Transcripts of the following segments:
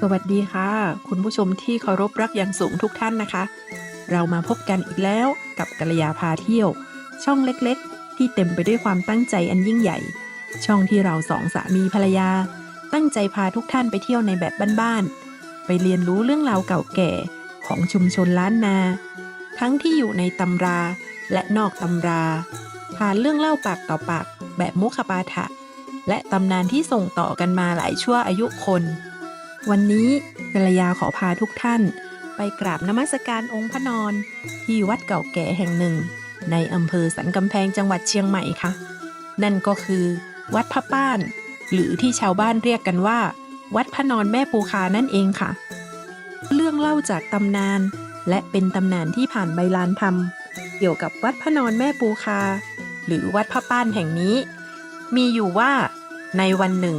สวัสดีค่ะ คุณผู้ชมที่เคารพรักอย่างสูงทุกท่านนะคะ เรามาพบกันอีกแล้วกับกัลยาพาเที่ยว ช่องเล็กๆ ที่เต็มไปด้วยความตั้งใจอันยิ่งใหญ่ ช่องที่เราสองสามีภรรยา ตั้งใจพาทุกท่านไปเที่ยวในแบบบ้านๆไปเรียนรู้เรื่องราวเก่าแก่ของชุมชนล้านนา ทั้งที่อยู่ในตำราและนอกตำราผ่านเรื่องเล่าปากต่อปากแบบมุขปาฐะและตำนานที่ส่งต่อกันมาหลายชั่วอายุคน วันนี้กัลยาขอพาทุกท่าน ไปกราบนมัสการองค์พระนอน ที่วัดเก่าแก่แห่งหนึ่ง ในอำเภอสันกำแพงจังหวัดเชียงใหม่ค่ะ นั่นก็คือ วัดพระป้าน หรือที่ชาวบ้านเรียกกันว่า วัดพระนอนแม่ปูคานั่นเองค่ะ เรื่องเล่าจากตำนาน และเป็นตำนานที่ผ่านใบลานธรรม เกี่ยวกับวัดพระนอนแม่ปูคา หรือวัดพระป้านแห่งนี้ มีอยู่ว่าในวันหนึ่ง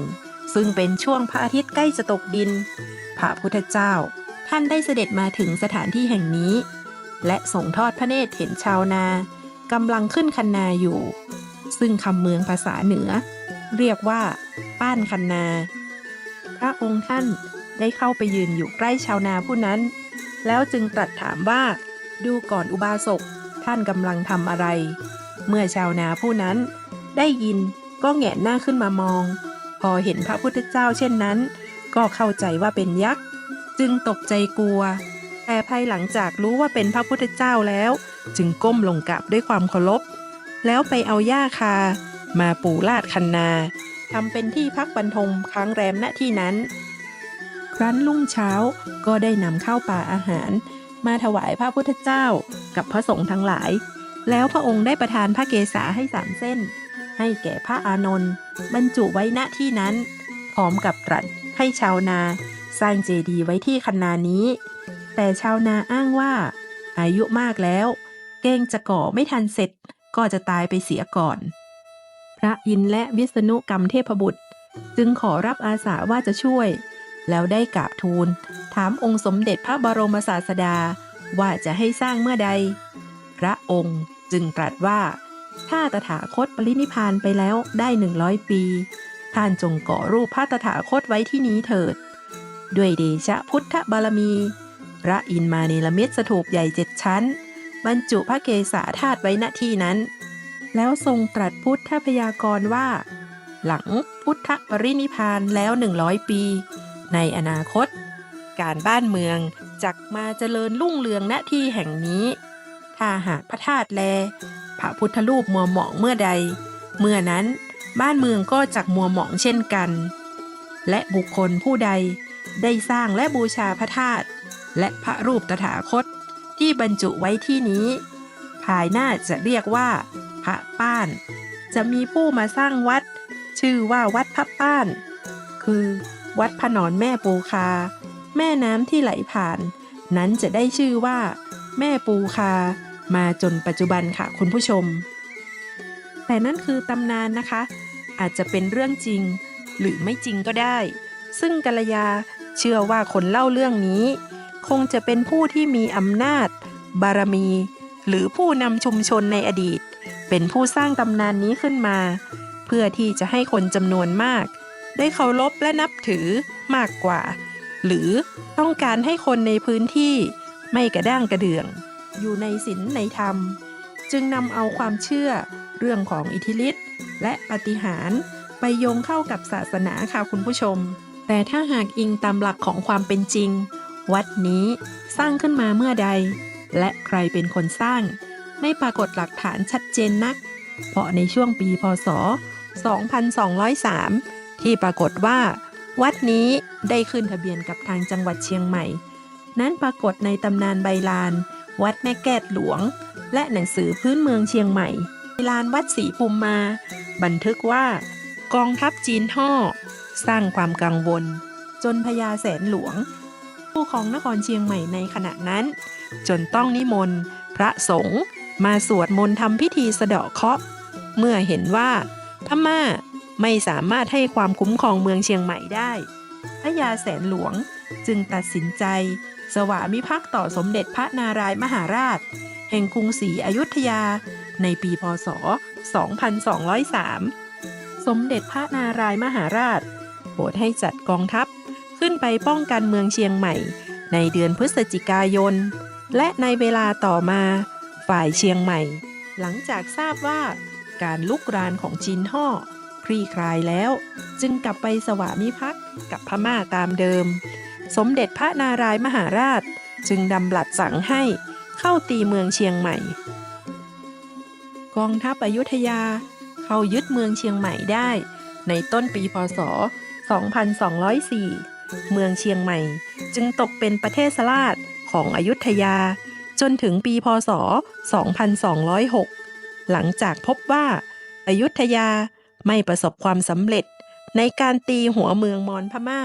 ซึ่งเป็นช่วงพระอาทิตย์ใกล้จะตกดิน พระพุทธเจ้า ท่านได้เสด็จมาถึงสถานที่แห่งนี้ และส่งทอดพระเนตรเห็นชาวนากำลังขึ้นคันนาอยู่ ซึ่งคำเมืองภาษาเหนือ เรียกว่า ป้านคันนา พระองค์ท่านได้เข้าไปยืนอยู่ใกล้ชาวนาผู้นั้น แล้วจึงตรัสถามว่า ดูก่อนอุบาสกท่านกำลังทำอะไร เมื่อชาวนาผู้นั้น ได้ยินก็แหงนหน้าขึ้นมามอง พอเห็นพระพุทธเจ้าเช่นนั้น ก็เข้าใจว่าเป็นยักษ์ จึงตกใจกลัว แต่ภายหลังจากรู้ว่าเป็นพระพุทธเจ้าแล้ว จึงก้มลงกราบด้วยความเคารพ แล้วไปเอาหญ้าคา มาปูลาดคันนาทำเป็นที่พักบรรทมค้างแรมณที่นั้น ครั้นรุ่งเช้าก็ได้นำข้าวป่าอาหาร มาถวายพระพุทธเจ้ากับพระสงฆ์ทั้งหลาย แล้วพระองค์ได้ประทานพระเกศาให้สามเส้น ให้แก่พระอานนท์บรรจุไว้ณที่นั้น พร้อมกับตรัสให้ชาวนาสร้างเจดีย์ไว้ที่คันนานี้ แต่ชาวนาอ้างว่า อายุมากแล้ว เกรงจะก่อไม่ทันเสร็จก็จะตายไปเสียก่อน พระอินและวิษณุกรรมเทพบุตร จึงขอรับอาสาว่าจะช่วย แล้วได้กราบทูล ถามองค์สมเด็จพระบรมศาสดาว่าจะให้สร้างเมื่อใด พระองค์จึงตรัสว่า ถ้าตถาคตปรินิพานไปแล้วได้หนึ่งร้อยปี ท่านจงก่อรูปพระตถาคตไว้ที่นี้เถิด ด้วยเดชะพุทธบารมี พระอินมาเนรมิตสถูปใหญ่เจ็ดชั้น บรรจุพระเกศาธาตุไว้ณที่นั้น แล้วทรงตรัสพุทธพยากรณ์ว่า หลังพุทธปรินิพพานแล้วหนึ่งร้อยปี ในอนาคต การบ้านเมืองจักมาเจริญรุ่งเรืองณที่แห่งนี้ ถ้าหากพระธาตุแล พระพุทธรูปมัวหมองเมื่อใด เมื่อนั้นบ้านเมืองก็จักมัวหมองเช่นกัน และบุคคลผู้ใดได้สร้างและบูชาพระธาตุและพระรูปตถาคตที่บรรจุไว้ที่นี้ ภายหน้าจะเรียกว่า พระป้าน จะมีผู้มาสร้างวัด ชื่อว่าวัดพระป้าน คือวัดพระนอนแม่ปูคา แม่น้ำที่ไหลผ่าน นั้นจะได้ชื่อว่า แม่ปูคา มาจนปัจจุบันค่ะคุณผู้ชม แต่นั่นคือตำนานนะคะ อาจจะเป็นเรื่องจริงหรือไม่จริงก็ได้ ซึ่งกัลยาเชื่อว่าคนเล่าเรื่องนี้ คงจะเป็นผู้ที่มีอำนาจ บารมี หรือผู้นำชุมชนในอดีต เป็นผู้สร้างตำนานนี้ขึ้นมา เพื่อที่จะให้คนจำนวนมาก ได้เคารพและนับถือมากกว่า หรือต้องการให้คนในพื้นที่ไม่กระด้างกระเดื่อง อยู่ในศีลในธรรม จึงนำเอาความเชื่อเรื่องของอิทธิฤทธิ์และปฏิหารไปโยงเข้ากับศาสนาค่ะคุณผู้ชม แต่ถ้าหากอิงตามหลักของความเป็นจริง วัดนี้สร้างขึ้นมาเมื่อใด และใครเป็นคนสร้าง ไม่ปรากฏหลักฐานชัดเจนนัก เพราะในช่วงปีพศ 2203 ที่ปรากฏว่า วัดนี้ได้ขึ้นทะเบียนกับทางจังหวัดเชียงใหม่ นั้นปรากฏในตำนานใบลาน วัดแม่แกดหลวง และหนังสือพื้นเมืองเชียงใหม่ลานวัดศรีภูมิมา บันทึกว่า กองทัพจีนห่อสร้างความกังวล จนพญาแสนหลวง ผู้ของนครเชียงใหม่ในขณะนั้น จนต้องนิมนต์ พระสงฆ์มาสวดมนต์ทำพิธีสะเดาะเคราะห์เมื่อเห็นว่าพม่าไม่สามารถให้ความคุ้มครองเมืองเชียงใหม่ได้ พระยาแสนหลวงจึงตัดสินใจ สวามิภักดิ์ต่อสมเด็จพระนารายมหาราช แห่งกรุงศรีอยุธยา ในปีพศ 2203 สมเด็จพระนารายมหาราชโปรดให้จัดกองทัพขึ้นไปป้องกันเมืองเชียงใหม่ ในเดือนพฤศจิกายน และในเวลาต่อมาฝ่ายเชียงใหม่ หลังจากทราบว่าการลุกรานของจีนห่อคลี่คลายแล้ว จึงกลับไปสวามิภักดิ์กับพม่าตามเดิม สมเด็จพระนารายมหาราช จึงดำบลัดสั่งให้เข้าตีเมืองเชียงใหม่ กองทัพอยุธยา เข้ายึดเมืองเชียงใหม่ได้ ในต้นปีพศ 2204 เมืองเชียงใหม่จึงตกเป็นประเทศสลาดของอยุธยา จนถึงปีพศ 2206 หลังจากพบว่าอายุธยาไม่ประสบความสำเร็จในการตีหัวเมืองมอญพม่า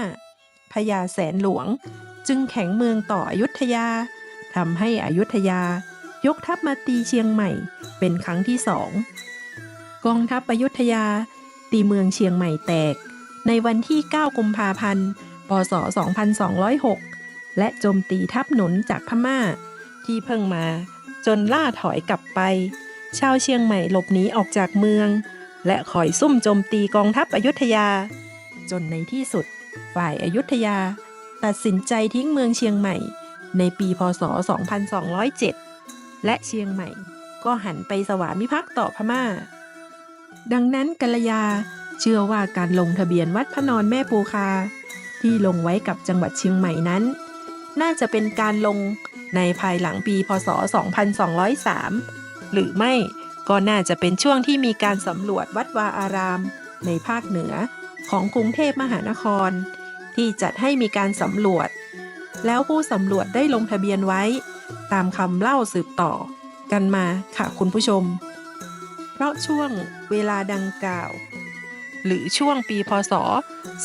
พญาแสนหลวง จึงแข็งเมืองต่ออยุธยาทำให้อยุธยายกทัพมาตีเชียงใหม่ เป็นครั้งที่สองกองทัพอยุธยา ตีเมืองเชียงใหม่แตก ในวันที่ 9 กุมภาพันธ์พศ 2206 และโจมตีทัพหนุนจากพม่า ที่เพิ่งมาจนล่าถอยกลับไป ชาวเชียงใหม่หลบหนีออกจากเมือง และคอยซุ่มโจมตีกองทัพอยุธยา จนในที่สุด ฝ่ายอายุธยา ตัดสินใจทิ้งเมืองเชียงใหม่ ในปีพศ 2207 และเชียงใหม่ ก็หันไปสวามิภักดิ์ต่อพม่า ดังนั้นกัลยาเชื่อว่าการลงทะเบียนวัดพระนอนแม่ปูคา ที่ลงไว้กับจังหวัดเชียงใหม่นั้น น่าจะเป็นการลงในภายหลังปีพศ 2203 หรือไม่ก็น่าจะเป็นช่วงที่มีการสำรวจวัดวาอาราม ในภาคเหนือ ของกรุงเทพมหานคร ที่จัดให้มีการสำรวจ แล้วผู้สำรวจได้ลงทะเบียนไว้ ตามคำเล่าสืบต่อ กันมาค่ะคุณผู้ชม เพราะช่วงเวลาดังกล่าว หรือช่วงปีพศ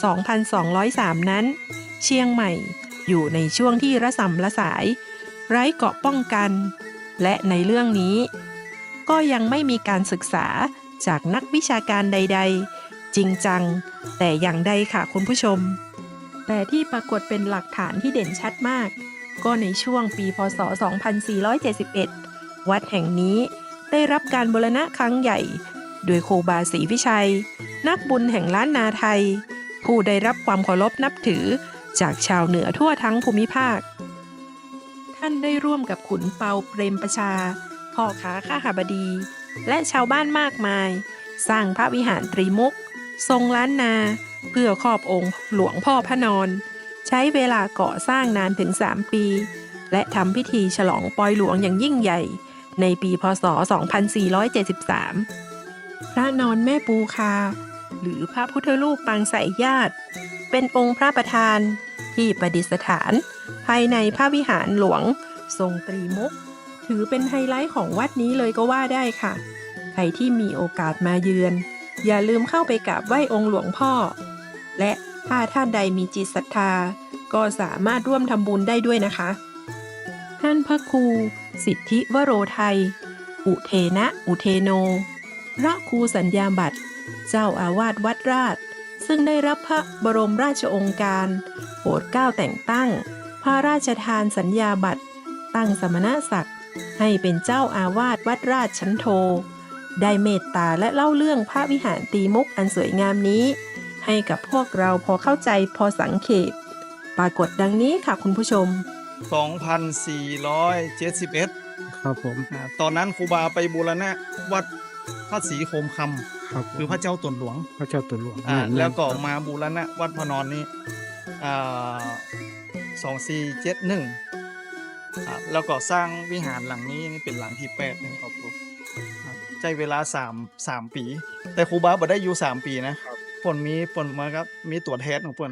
2203 นั้น เชียงใหม่อยู่ในช่วงที่ระสำระสาย ไร้เกาะป้องกัน และในเรื่องนี้ ก็ยังไม่มีการศึกษาจากนักวิชาการใด ๆ จริงจัง แต่อย่างใดค่ะคุณผู้ชม แต่ที่ปรากฏเป็นหลักฐานที่เด่นชัดมาก ก็ในช่วงปีพศ 2471 วัดแห่งนี้ได้รับการบูรณะครั้งใหญ่ โดยโคบาศรีวิชัย นักบุญแห่งล้านนาไทย ผู้ได้รับความเคารพนับถือจากชาวเหนือทั่วทั้งภูมิภาค ท่านได้ร่วมกับขุนเปาเปรมประชา พ่อค้าข้าหาบดี และชาวบ้านมากมาย สร้างพระวิหารตรีมุก ทรงล้านนา เพื่อครอบองค์หลวงพ่อพระนอน ใช้เวลาก่อสร้างนานถึง 3 ปี และทำพิธีฉลองปอยหลวงอย่างยิ่งใหญ่ ในปีพศ 2473 พระนอนแม่ปูคา หรือพระพุทธรูปปางสายญาติ เป็นองค์พระประธานที่ประดิษฐาน ภายในพระวิหารหลวง ทรงตรีมุก ถือเป็นไฮไลท์ของวัดนี้เลยก็ว่าได้ค่ะ ใครที่มีโอกาสมาเยือน อย่าลืมเข้าไปกราบไหว้องค์หลวงพ่อ และถ้าท่านใดมีจิตศรัทธา ก็สามารถร่วมทำบุญได้ด้วยนะคะ ท่านพระครู สิทธิวโรไทย อุเทนะอุเทโน พระครูสัญญาบัตร เจ้าอาวาสวัดราช ซึ่งได้รับพระบรมราชองค์การโปรดเกล้าแต่งตั้ง พระราชทานสัญญาบัตร ตั้งสมณศักดิ์ให้เป็นเจ้าอาวาสวัดราชชั้นโท ได้เมตตาและเล่าเรื่องพระวิหารตีมุกอันสวยงามนี้ ให้กับพวกเราพอเข้าใจพอสังเขปปรากฏดังนี้ค่ะคุณผู้ชม 2471 ครับผมอ่าตอนนั้นครูบาไปบูรณะวัดพระศรีโคมคครับผมำคือพระเจ้าตนหลวง พระเจ้าตัวหลวงอ่าม่นแล้วก็ครับมาบูรณะวัดพระนอนนี้อ่าสองสี่เจ็ดหนึ่งอ่าแล้วก็สร้างวิหารหลังนี้นี่เป็นหลังที่แปดนะครับครูอ่า ใช้เวลาสามสามปี แต่ครูบาบ่ได้อยู่สามปีนะผลมีผลมาครับมีตัวแทนของผล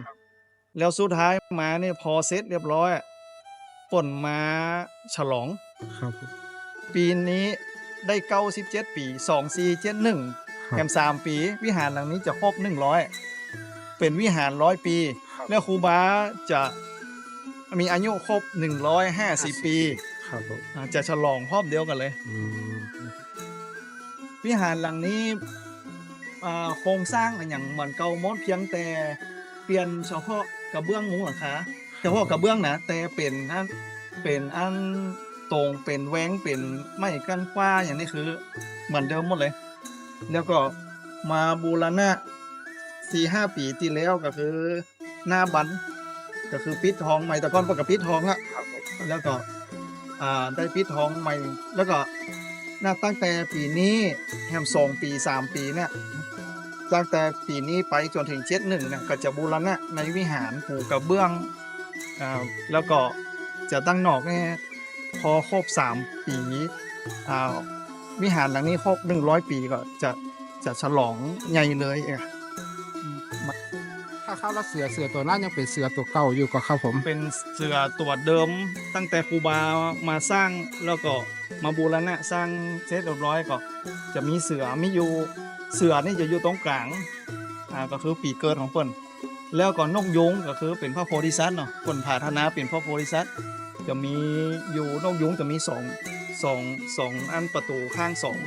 แล้วสุดท้ายมาเนี่ยพอเสร็จเรียบร้อยผลมาฉลองครับผมปีนี้ได้เก้าสิบเจ็ดปีสองสี่เจ็ดหนึ่งครับแถมสามปี วิหารหลังนี้จะครบหนึ่งร้อยเป็นวิหารร้อยปี แล้วครูบาจะมีอายุครบหนึ่งร้อยห้าสิบปีครับผมอ่าจะฉลองพร้อมเดียวกันเลยอืม วิหารหลังนี้อ่าโครงสร้างอะอย่างเหมือนเก่าหมดเพียงแต่เปลี่ยนเฉพาะกระเบื้องมุงหลังคาเฉพาะกระเบื้องนะแต่เป็นอันเป็นอันตรงเป็นแหวงเป็นไม้กั้นฟ้าอย่างนี้คือ เหมือนเดิมหมดเลย แล้วก็มาบูรณะสี่ห้าปีที่แล้วก็คือ หน้าบันก็คือปิดทองใหม่แต่ก่อนปกปิดทองละครับผมแล้วก็ อ่าได้ปิดทองใหม่แล้วก็ น่าตั้งแต่ปีนี้แฮมสองปีสามปีเนี่ยตั้งแต่ปีนี้ไปจนถึงเจ็ดหนึ่งเนี่ยก็จะบูรณะในวิหารปูกระเบื้องอ่าแล้วก็จะตั้งนอกเนี่ยพอครบสามปีอ่าวิหารหลังนี้ครบหนึ่งร้อยปีก็จะจะฉลองใหญ่เลยอะ ถ้าเข้าแล้วเสือเสือตัวนั้นยังเป็นเสือตัวเก่าอยู่ก็ครับผม เป็นเสือตัวเดิม ตั้งแต่ครูบามาสร้างแล้วก็มาบูรณะสร้างเสร็จเรียบร้อยก็ จะมีเสือมีอยู่เสือนี่จะอยู่ตรงกลางอ่าก็คือปีเกิดของเพิ่นแล้วก็นกยุงก็คือเป็นพระโพธิสัตว์เนาะคนผ่าธนาเป็นพระโพธิสัตว์จะมีอยู่นกยุงจะมีสองสองสองอันประตูข้างสอง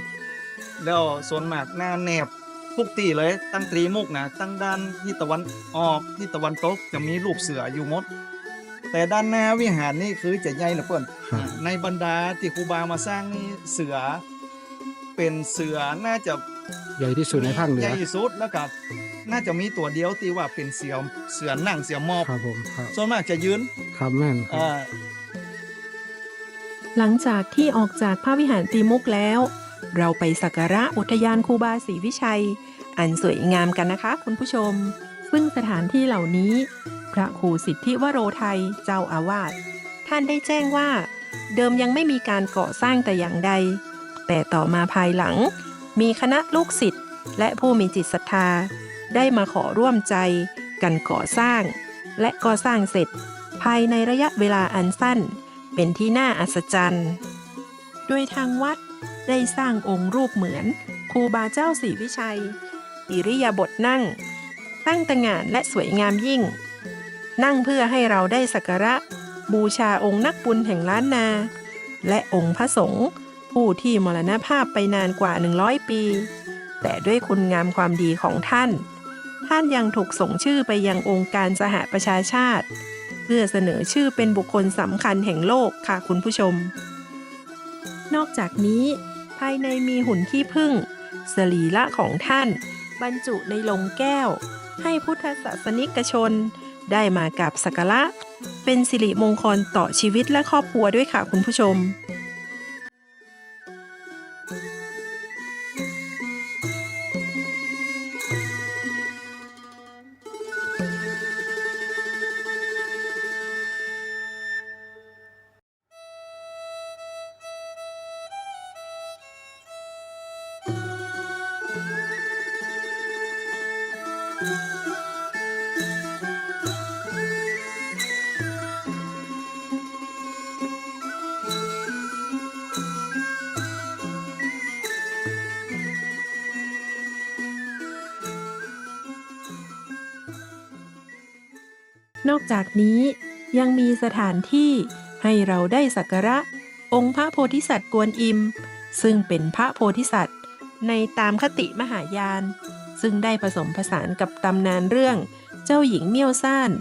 แล้วส่วนมากหน้าแนบ ทุกตีเลยตั้งตรีมุกนะตั้งด้านที่ตะวันออกที่ตะวันตกจะมีรูปเสืออยู่หมด แต่ด้านหน้าวิหารนี่คือจะใหญ่นะเพื่อนครับอ่าในบรรดาที่ครูบามาสร้างนี่เสือ เป็นเสือน่าจะใหญ่ที่สุดในภาคเหนืใหอญ่ที่สุดแล้วก็น่าจะมีตัวเดียวที่ว่าเป็นเสือเสือนั่งเสือมอบครับผมครับส่วนมากจะยืนครับแม่นครับอ่าหลังจากที่ออกจากพระวิหารตีมุกแล้ว เราไปสักการะอุทยานครูบาศรีวิชัย อันสวยงามกันนะคะคุณผู้ชม ซึ่งสถานที่เหล่านี้ พระครูสิทธิวโรไทยเจ้าอาวาสท่านได้แจ้งว่า เดิมยังไม่มีการก่อสร้างแต่อย่างใด แต่ต่อมาภายหลัง มีคณะลูกศิษย์และผู้มีจิตศรัทธา ได้มาขอร่วมใจกันก่อสร้าง และก่อสร้างเสร็จ ภายในระยะเวลาอันสั้น เป็นที่น่าอัศจรรย์ โดยทางวัด ได้สร้างองค์รูปเหมือนครูบาเจ้าศรีวิชัย อิริยาบถนั่ง ตั้งตงานและสวยงามยิ่ง นั่งเพื่อให้เราได้สักการะ บูชาองค์นักบุญแห่งล้านนา และองค์พระสงฆ์ผู้ที่มรณภาพไปนานกว่า 100 ปี แต่ด้วยคุณงามความดีของท่าน ท่านยังถูกส่งชื่อไปยังองค์การสหประชาชาติ เพื่อเสนอชื่อเป็นบุคคลสำคัญแห่งโลกค่ะคุณผู้ชม นอกจากนี้ ภายในมีหุ่นขี้ผึ้งสรีละของท่าน บรรจุในลงแก้ว ให้พุทธศาสนิกชน ได้มากับสักการะเป็นสิริมงคลต่อชีวิตและครอบครัวด้วยค่ะคุณผู้ชม นอกจากนี้ยังมีสถานที่ให้เราได้สักการะ องค์พระโพธิสัตว์กวนอิม ซึ่งเป็นพระโพธิสัตว์ ในตามคติมหายาน ซึ่งได้ผสมผสานกับตำนานเรื่อง เจ้าหญิงเมี่ยวซ่าน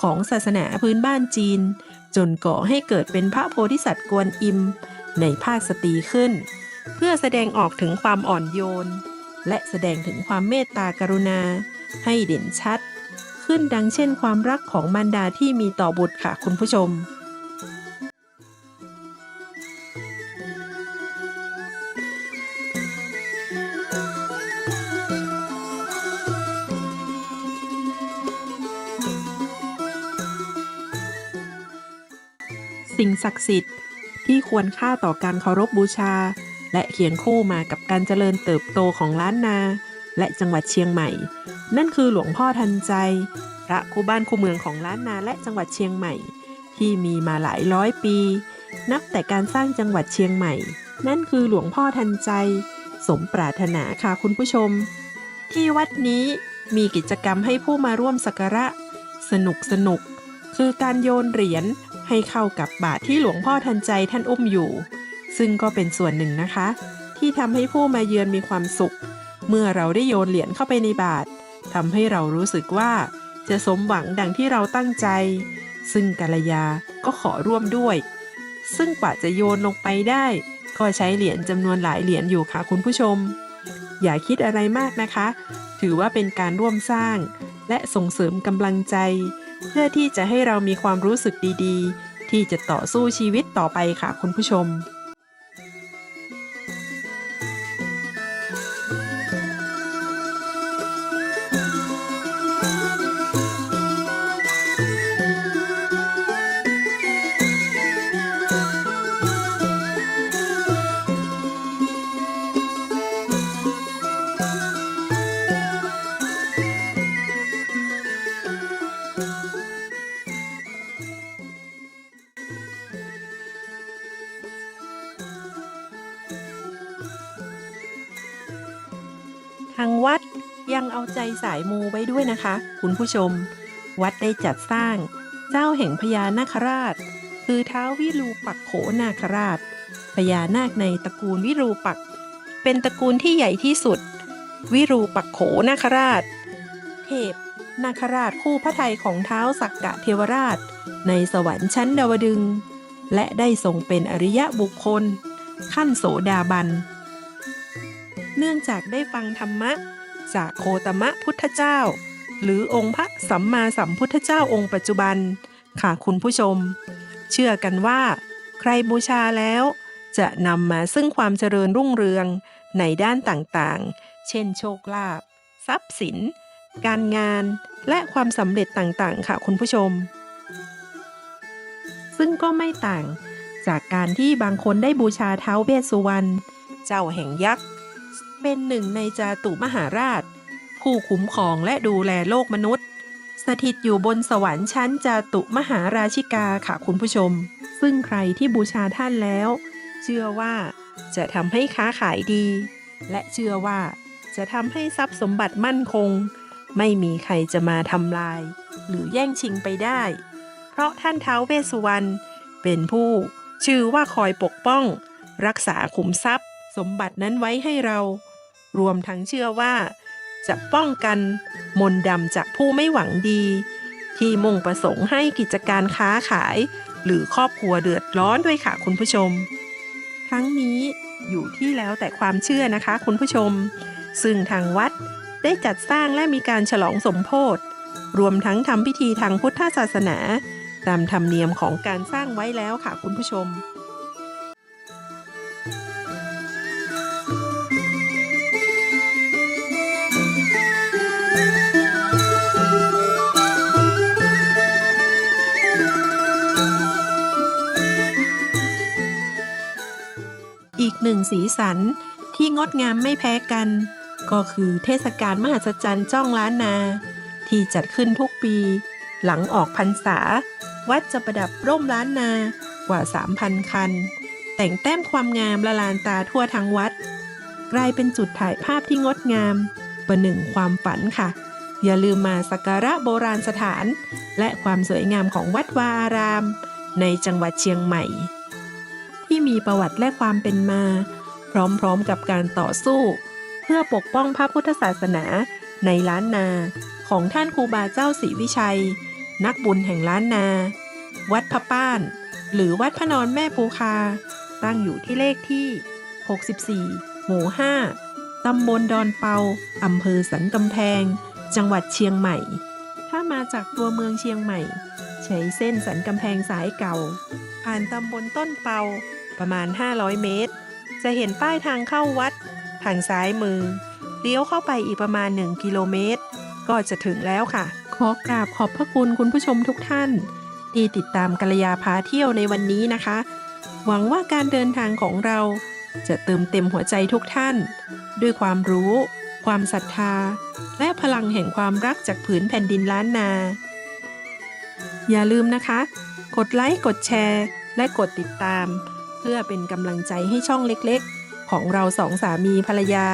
ของศาสนาพื้นบ้านจีน จนก่อให้เกิดเป็นพระโพธิสัตว์กวนอิม ในภาคสตรีขึ้น เพื่อแสดงออกถึงความอ่อนโยน และแสดงถึงความเมตตากรุณา ให้เด่นชัด ขึ้นดังเช่นความรักของมารดาที่มีต่อบุตรค่ะคุณผู้ชม สิ่งศักดิ์สิทธิ์ ที่ควรค่าต่อการเคารพบูชา และเคียงคู่มากับการเจริญเติบโตของล้านนา และจังหวัดเชียงใหม่ นั่นคือหลวงพ่อทันใจ พระคู่บ้านคู่เมืองของล้านนาและจังหวัดเชียงใหม่ ที่มีมาหลายร้อยปี นับแต่การสร้างจังหวัดเชียงใหม่ นั่นคือหลวงพ่อทันใจ สมปรารถนาค่ะคุณผู้ชม ที่วัดนี้มีกิจกรรมให้ผู้มาร่วมสักการะ สนุกสนุกคือการโยนเหรียญ ให้เข้ากับบาทที่หลวงพ่อทันใจท่านอุ้มอยู่ ซึ่งก็เป็นส่วนหนึ่งนะคะ ที่ทำให้ผู้มาเยือนมีความสุข เมื่อเราได้โยนเหรียญเข้าไปในบาททำให้เรารู้สึกว่า จะสมหวังดังที่เราตั้งใจ ซึ่งกัลยาก็ขอร่วมด้วย ซึ่งกว่าจะโยนลงไปได้ ก็ใช้เหรียญจำนวนหลายเหรียญอยู่ค่ะคุณผู้ชม อย่าคิดอะไรมากนะคะ ถือว่าเป็นการร่วมสร้าง และส่งเสริมกำลังใจ เพื่อที่จะให้เรามีความรู้สึกดีๆ ที่จะต่อสู้ชีวิตต่อไปค่ะคุณผู้ชม ทางวัดยังเอาใจสายมูไว้ด้วยนะคะ คุณผู้ชม วัดได้จัดสร้าง เจ้าแห่งพญานาคราช คือท้าววิรูปักโขนาคราชพญานาคในตระกูลวิรูปัก เป็นตระกูลที่ใหญ่ที่สุด วิรูปักโขนาคราช เทพนาคราชคู่พระไทยของเท้าสักกะเทวราช ในสวรรค์ชั้นดาวดึง และได้ทรงเป็นอริยะบุคคล ขั้นโสดาบัน เนื่องจากได้ฟังธรรมะ จากโคตมะพุทธเจ้า หรือองค์พระสัมมาสัมพุทธเจ้าองค์ปัจจุบัน ค่ะคุณผู้ชม เชื่อกันว่า ใครบูชาแล้ว จะนำมาซึ่งความเจริญรุ่งเรืองในด้านต่างๆ เช่นโชคลาภทรัพย์สิน การงานและความสำเร็จต่างๆ ค่ะคุณผู้ชม ซึ่งก็ไม่ต่างจากการที่บางคนได้บูชาเท้าเวสสุวรรณ เจ้าแห่งยักษ์ เป็นหนึ่งในจาตุมหาราช ผู้คุ้มครองและดูแลโลกมนุษย์ สถิตอยู่บนสวรรค์ชั้นจาตุมหาราชิกาค่ะคุณผู้ชม ซึ่งใครที่บูชาท่านแล้ว เชื่อว่าจะทำให้ค้าขายดี และเชื่อว่าจะทำให้ทรัพย์สมบัติมั่นคง ไม่มีใครจะมาทำลาย หรือแย่งชิงไปได้ เพราะท่านเท้าวเวสสุวรรณเป็นผู้ชื่อว่าคอยปกป้อง รักษาขุมทรัพย์ สมบัตินั้นไว้ให้เรา รวมทั้งเชื่อว่า จะป้องกันมนต์ดำจากผู้ไม่หวังดี ที่มุ่งประสงค์ให้กิจการค้าขาย หรือครอบครัวเดือดร้อนด้วยค่ะคุณผู้ชม ทั้งนี้อยู่ที่แล้วแต่ความเชื่อนะคะคุณผู้ชม ซึ่งทางวัดได้จัดสร้างและมีการฉลองสมโพธิรวมทั้งทำพิธีทางพุทธศาสนา ตามธรรมเนียมของการสร้างไว้แล้วค่ะคุณผู้ชม หนึ่งสีสันที่งดงามไม่แพ้กัน ก็คือเทศกาลมหัศจรรย์จ้องล้านนา ที่จัดขึ้นทุกปี หลังออกพรรษา วัดจะประดับร่มล้านนากว่า 3,000 คัน แต่งแต้มความงามละลานตาทั่วทั้งวัด กลายเป็นจุดถ่ายภาพที่งดงาม ประหนึ่งความฝันค่ะ อย่าลืมมาสักการะโบราณสถาน และความสวยงามของวัดวาอาราม ในจังหวัดเชียงใหม่ มีประวัติและความเป็นมา พร้อมๆกับการต่อสู้ เพื่อปกป้องพระพุทธศาสนาในล้านนาของท่านครูบาเจ้าศรีวิชัย นักบุญแห่งล้านนา วัดพระป้าน หรือวัดพระนอนแม่ปูคา ตั้งอยู่ที่เลขที่ 64 หมู่ 5 ตำบลดอนเปา อำเภอสันกำแพง จังหวัดเชียงใหม่ ถ้ามาจากตัวเมืองเชียงใหม่ ใช้เส้นสันกำแพงสายเก่า ผ่านตำบลต้นเปา ประมาณ 500 เมตร จะเห็นป้ายทางเข้าวัด ทางซ้ายมือ เลี้ยวเข้าไปอีกประมาณ 1 กิโลเมตร ก็จะถึงแล้วค่ะ ขอกราบขอบพระคุณคุณผู้ชมทุกท่าน ที่ติดตามกัลยาพาเที่ยวในวันนี้นะคะ หวังว่าการเดินทางของเราจะเติมเต็มหัวใจทุกท่าน ด้วยความรู้ ความศรัทธา และพลังแห่งความรักจากผืนแผ่นดินล้านนา อย่าลืมนะคะ กดไลค์ กดแชร์ และกดติดตาม เพื่อเป็นกำลังใจให้ช่องเล็กๆ ของเราสองสามีภรรยา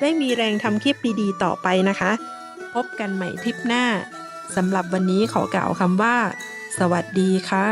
ได้มีแรงทำคลิปดีๆต่อไปนะคะ พบกันใหม่ทริปหน้าสำหรับวันนี้ขอกล่าวคำว่า สวัสดีค่ะ